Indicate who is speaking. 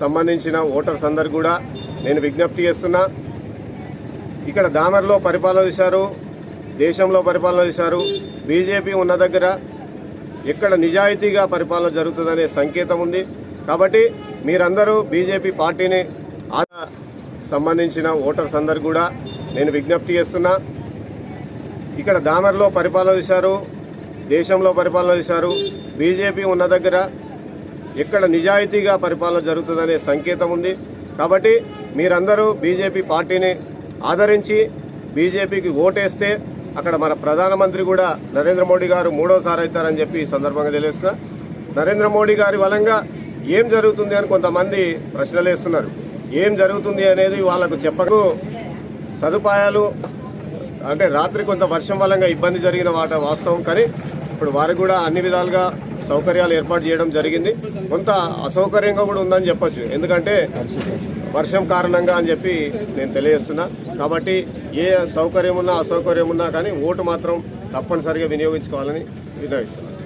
Speaker 1: సంబంధించిన ఓటర్స్ అందరు కూడా నేను విజ్ఞప్తి చేస్తున్నా. ఇక్కడ దామర్లో పరిపాలన చేశారు దేశంలో పరిపాలన చేశారు. బీజేపీ ఉన్న దగ్గర ఎక్కడ నిజాయితీగా పరిపాలన జరుగుతుందనే సంకేతం ఉంది. కాబట్టి మీరందరూ బీజేపీ పార్టీని ఆ- సంబంధించిన ఓటర్స్ అందరు కూడా నేను విజ్ఞప్తి చేస్తున్నా. ఇక్కడ దామర్లో పరిపాలన చేశారు దేశంలో పరిపాలన చేశారు. బీజేపీ ఉన్న దగ్గర ఎక్కడ నిజాయితీగా పరిపాలన జరుగుతుందనే సంకేతం ఉంది. కాబట్టి మీరందరూ బీజేపీ పార్టీని ఆదరించి బీజేపీకి ఓటేస్తే అక్కడ మన ప్రధానమంత్రి కూడా నరేంద్ర మోడీ గారు మూడోసారి అవుతారని చెప్పి ఈ సందర్భంగా తెలియస్తున్నా నరేంద్ర మోడీ గారి వలంగా ఏం జరుగుతుంది అని కొంతమంది ప్రశ్నలు వేస్తున్నారు. ఏం జరుగుతుంది అనేది వాళ్ళకు చెప్పకు. సదుపాయాలు అంటే రాత్రి కొంత వర్షం వలంగా ఇబ్బంది జరిగిన వాట వాస్తవం. కానీ ఇప్పుడు వారికి కూడా అన్ని విధాలుగా సౌకర్యాలు ఏర్పాటు చేయడం జరిగింది. కొంత అసౌకర్యంగా కూడా ఉందని చెప్పొచ్చు. ఎందుకంటే వర్షం కారణంగా అని చెప్పి నేను తెలియజేస్తున్నా. కాబట్టి ఏ సౌకర్యం ఉన్నా అసౌకర్యం ఉన్నా కానీ ఓటు మాత్రం తప్పనిసరిగా వినియోగించుకోవాలని వినియోగిస్తున్నాను